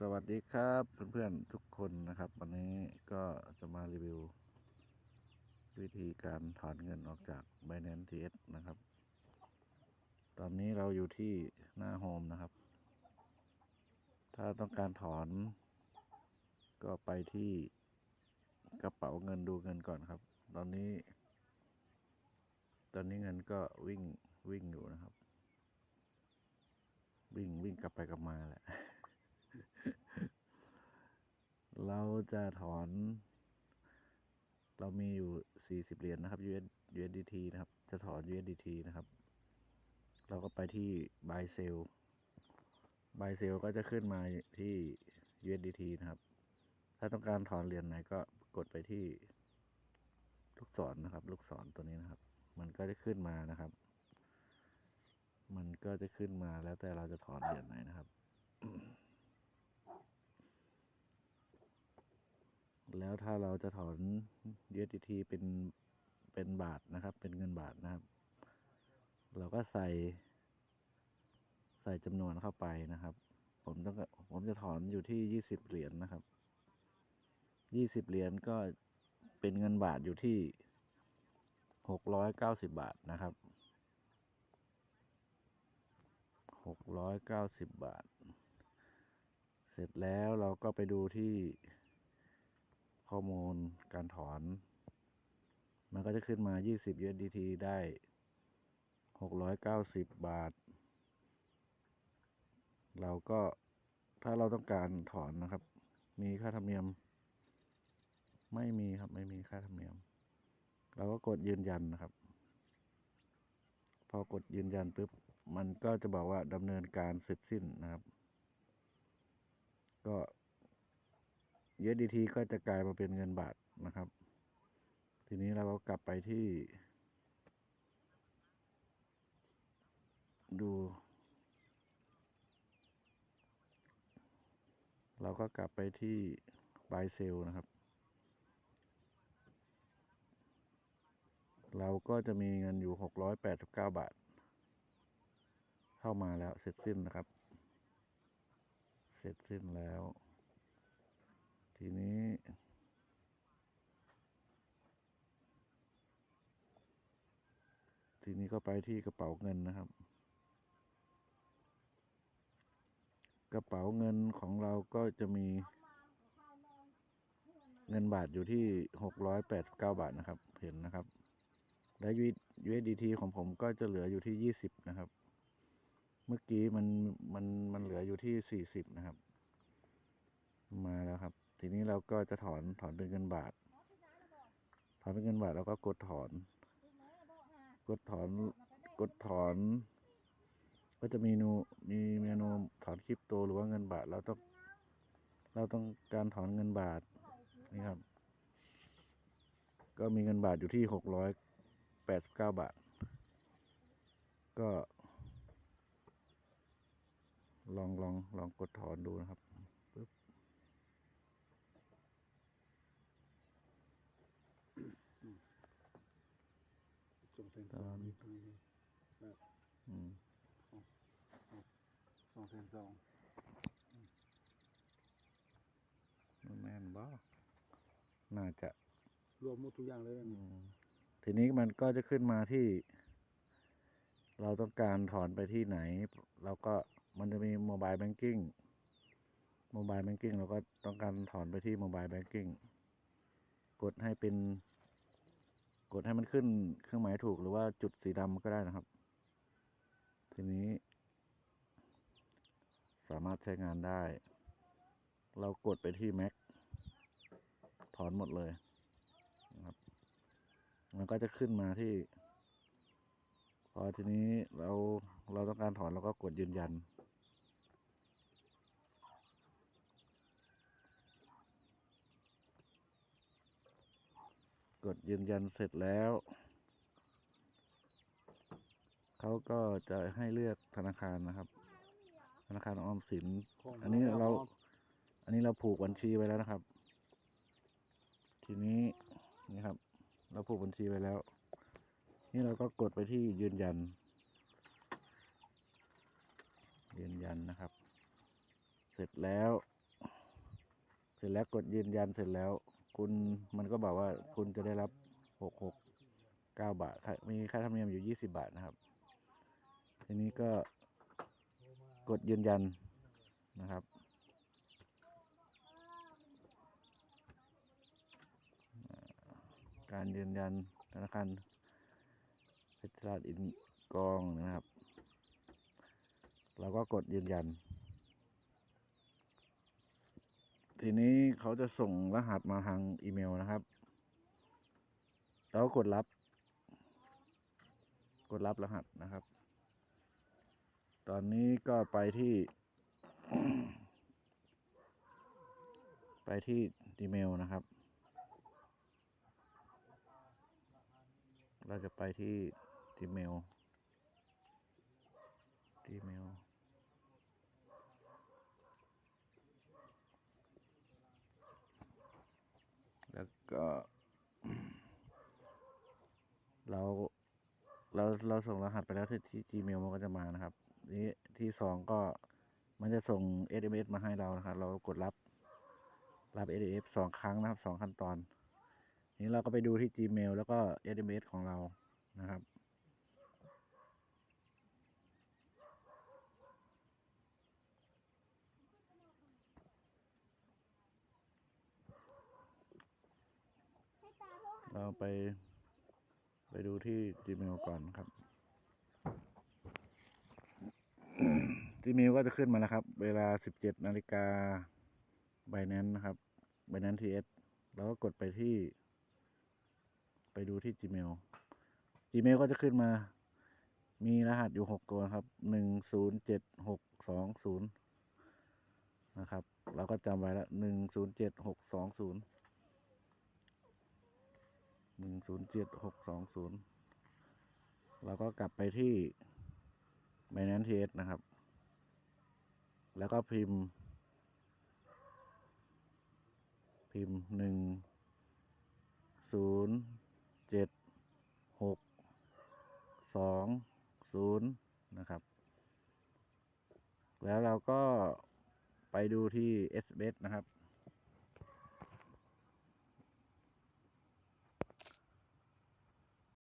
สวัสดีครับเพื่อนๆทุกคนนะครับ วันนี้ก็จะมารีวิว วิธีการถอนเงินออกจาก Binance TS นะครับ ตอนนี้เราอยู่ที่หน้าโฮมนะครับ ถ้าต้องการถอน ก็ไปที่กระเป๋าเงินดูเงินก่อนครับ ตอนนี้ ตอนนี้เงินก็วิ่งวิ่งอยู่นะครับ วิ่งวิ่งกลับไปกลับมาแหละ เราจะถอน เรามีอยู่ 40 เหรียญนะครับ US USDT นะครับ จะถอน USDT นะครับ เราก็ไปที่ buy sell buy sell ก็จะขึ้นมาที่ USDT นะครับ ถ้าต้องการถอนเหรียญไหนก็กดไปที่ลูกศรนะครับ ลูกศรตัวนี้นะครับ มันก็จะขึ้นมานะครับ มันก็จะขึ้นมาแล้วแต่เราจะถอนเหรียญไหนนะครับ แล้วถ้าเราจะถอน USDT เป็นเป็นบาทนะครับ เป็นเงินบาทนะครับ เราก็ใส่ ใส่จำนวนเข้าไปนะครับ ผมต้องผมจะถอนอยู่ที่ยี่สิบเหรียญนะครับยี่สิบเหรียญก็เป็นเงินบาทอยู่ที่หกร้อยเก้าสิบบาทนะครับหกร้อยเก้าสิบบาท เสร็จแล้วเราก็ไปดูที่ ข้อมูลการถอน มันก็จะขึ้นมา 20 USDT ได้ 690 บาท เราก็ถ้าเราต้องการถอนนะครับ มีค่าธรรมเนียม ไม่มีครับไม่มีค่าธรรมเนียม เราก็กดยืนยันนะครับ พอกดยืนยันปุ๊บมันก็จะบอกว่าดำเนินการเสร็จสิ้นนะครับ ก็ USDT ก็จะกลายมาเป็นเงินบาทนะครับ ทีนี้เราก็กลับไปที่ ดู เราก็กลับไปที่ buy sell นะครับ เราก็จะมีเงินอยู่ 689 บาท เข้ามาแล้วเสร็จสิ้นนะครับ เสร็จสิ้นแล้ว ทีนี้ ทีนี้ก็ไปที่กระเป๋าเงินนะครับ กระเป๋าเงินของเราก็จะมีเงินบาทอยู่ที่หกร้อยแปดเก้าบาทนะครับ เห็นนะครับ และ USDT ของผมก็จะเหลืออยู่ที่ยี่สิบนะครับ เมื่อกี้มันมันมันเหลืออยู่ที่สี่สิบนะครับ มาแล้วครับ ทีนี้เราก็จะถอนถอนเป็นเงินบาท ถอนเป็นเงินบาทเราก็กดถอน กดถอนกดถอน ก็จะมีเมนูมีเมนูถอนคริปโตหรือว่าเงินบาทเราต้องเราต้องการถอนเงินบาทนี่ครับ ก็มีเงินบาทอยู่ที่หกร้อยแปดสิบเก้าบาท ก็ ลองลองลองกดถอนดูนะครับ ส่งเซ นตสอองนตรงนี้อืมสองเซนสองมันแม่นบ่น่าจะรวมหมดทุกอย่างเลยอืมทีนี้มันก็จะขึ้นมาที่ เราต้องการถอนไปที่ไหน เราก็มันจะมีโมบายแบงกิ้งโมบายแบงกิ้งเราก็ต้องการถอนไปที่โมบายแบงกิ้งกดให้เป็น กดให้มันขึ้นเครื่องหมายถูกหรือว่าจุดสีดำก็ได้นะครับ ทีนี้ สามารถใช้งานได้ เรากดไปที่ Mac ถอนหมดเลยนะครับ มันก็จะขึ้นมาที่ พอทีนี้เราเราต้องการถอนเราก็กดยืนยัน กดยืนยันเสร็จแล้ว เขาก็จะให้เลือกธนาคารนะครับ ธนาคารออมสิน อันนี้เรา อันนี้เราผูกบัญชีไว้แล้วนะครับ ทีนี้นี่ครับ เราผูกบัญชีไว้แล้ว นี่เราก็กดไปที่ยืนยัน ยืนยันนะครับ เสร็จแล้ว เสร็จแล้วกดยืนยันเสร็จแล้ว คุณมันก็บอกว่าคุณจะได้รับหกหกเก้าบาท มีค่าธรรมเนียมอยู่ยี่สิบาทนะครับ ทีนี้ก็กดยืนยันนะครับ การยืนยันธนาคารเพชรราชอินกองนะครับ เราก็กดยืนยัน ทีนี้เขาจะส่งรหัสมาทางอีเมลนะครับเราก็กดรับ กดรับรหัสนะครับ ตอนนี้ก็ไปที่ ไปที่อีเมลนะครับ เราจะไปที่อีเมลอีเมล แล้วก็ เราเราเราส่งรหัสไปแล้วที่ที่ Gmail มันก็จะมานะครับนี้ที่สองก็มันจะส่ง SMS มาให้เรานะครับเรากดรับรับ SMS สองครั้งนะครับสองขั้นตอน นี้เราก็ไปดูที่ Gmail แล้วก็ SMS ของเรานะครับเราไป ไปดูที่ Gmail ก่อนครับ Gmail ก็จะขึ้นมาแล้วครับ เวลา 17นาฬิกา Binance นะครับ Binance TS แล้วก็กดไปที่ ไปดูที่ Gmail Gmail ก็จะขึ้นมา มีรหัสอยู่หกตัวครับหนึ่งศูนย์เจ็ดหกสองศูนย์นะครับ เราก็จำไว้แล้วหนึ่งศูนย์เจ็ดหกสองศูนย์ หนึ่งศูนย์เจ็ดหกสองศูนย์เราก็กลับไปที่ Binance นะครับ แล้วก็พิมพ์ พิมพ์หนึ่งศูนย์เจ็ดหกสองศูนย์นะครับ แล้วเราก็ไปดูที่ s b s นะครับ